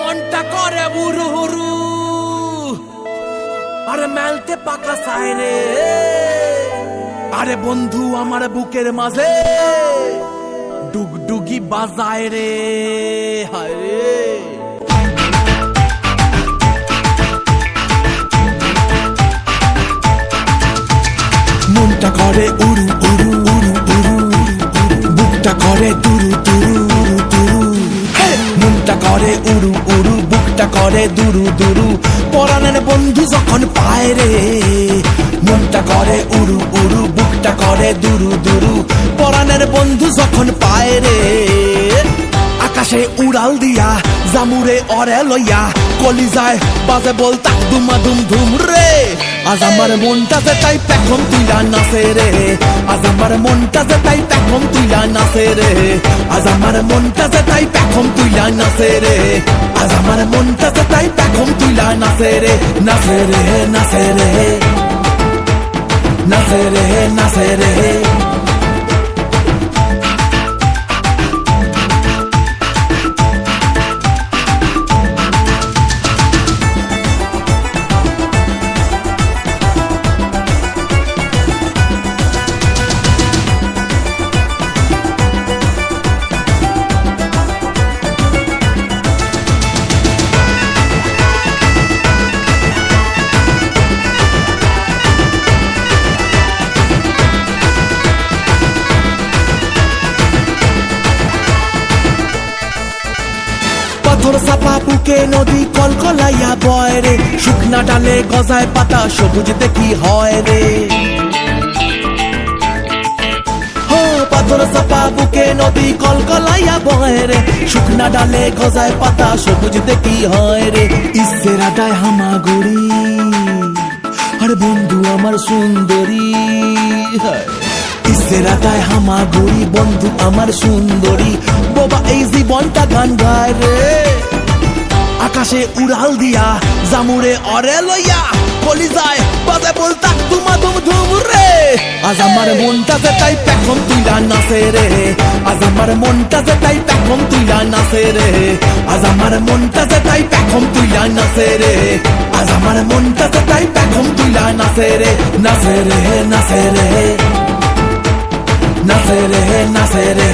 মনটা করে বুরু হুরু। আরে মেলতে পাকা সাইরে আরে বন্ধু, আমার বুকের মাঝে ডুগডুগি বাজায় রে। হায় মনটা করে উড়ু উড়ু উড়ু উড়ু বুকটা করে হে! মনটা করে উড়ু উড়ু, বুকটা করে দুরু দুরু। পরাণের বন্ধু যখন পায় রে, মনটা করে উড়ু উড়ু, বুকটা করে দুরু দুরু। পরাণের বন্ধু যখন পায় রে, আকাশে উড়াল দিয়া, জামুরে অরে লইয়া কলি যায় বাজে বল তাক দুমা দুম ধুম রে। আজ আমার মনটা যে তাই পেখম তুইলা নাচে রে। আজ আমার মনটা যে তাই পেখম তুইলা নাচে রে। আজ আমার মনটা যে তাই পেখম তুইলা নাচে রে। আজ আমার মনটা যে তাই পেখম তুইলা নাচে রে। নাচে রে নাচে রে। নাচে রে নাচে রে। পাথর চাপা বুকে নদী কলকলাইয়া বয় রে। শুকনা ডালে গজায় পাতা, সবুজ দেখি হয় রে? পাথর চাপা বুকে নদী কলকলাইয়া বয় রে। শুকনা ডালে গজায় পাতা, সবুজ দেখি হয় রে? ইসেরা ডায় হামাগুড়ি, আরে বন্ধু আমার সুন্দরী। ইসেরা গায় হামাগুড়ি, বন্ধু আমার সুন্দরী। বাবা এই জীবনটা গান গায় রে। আকাশে উড়াল দিয়া জামুরে অরে লইয়া কলি যায়, বাজে বলতা তুমা তুম ধুম রে। আজ আমার মনটা যে তাই পেখম তুইলা নাচে রে। আজ আমার মনটা যে তাই পেখম তুইলা নাচে রে। আজ আমার মনটা যে তাই পেখম তুইলা নাচে রে। আজ আমার মনটা যে তাই পেখম তুইলা নাচে রে। নাচে রে নাচে রে। নাচে রে নাচে রে।